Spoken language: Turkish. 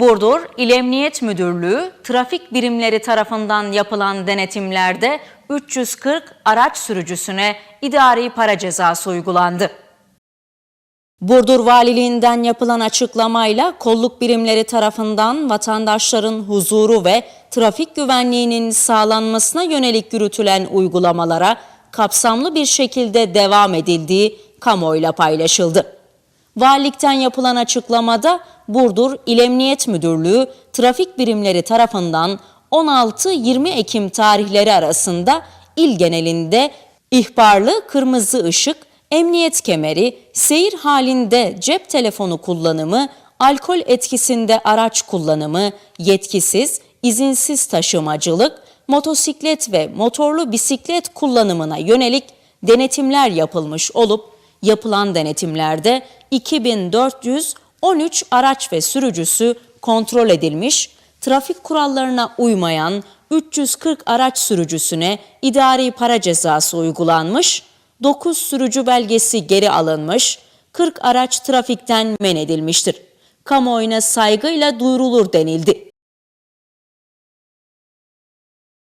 Burdur İl Emniyet Müdürlüğü trafik birimleri tarafından yapılan denetimlerde 340 araç sürücüsüne idari para cezası uygulandı. Burdur Valiliğinden yapılan açıklamayla kolluk birimleri tarafından vatandaşların huzuru ve trafik güvenliğinin sağlanmasına yönelik yürütülen uygulamalara kapsamlı bir şekilde devam edildiği kamuoyuyla paylaşıldı. Valilikten yapılan açıklamada Burdur İl Emniyet Müdürlüğü trafik birimleri tarafından 16-20 Ekim tarihleri arasında il genelinde ihbarlı kırmızı ışık, emniyet kemeri, seyir halinde cep telefonu kullanımı, alkol etkisinde araç kullanımı, yetkisiz, izinsiz taşımacılık, motosiklet ve motorlu bisiklet kullanımına yönelik denetimler yapılmış olup yapılan denetimlerde 2413 araç ve sürücüsü kontrol edilmiş, trafik kurallarına uymayan 340 araç sürücüsüne idari para cezası uygulanmış, 9 sürücü belgesi geri alınmış, 40 araç trafikten men edilmiştir. Kamuoyuna saygıyla duyurulur denildi.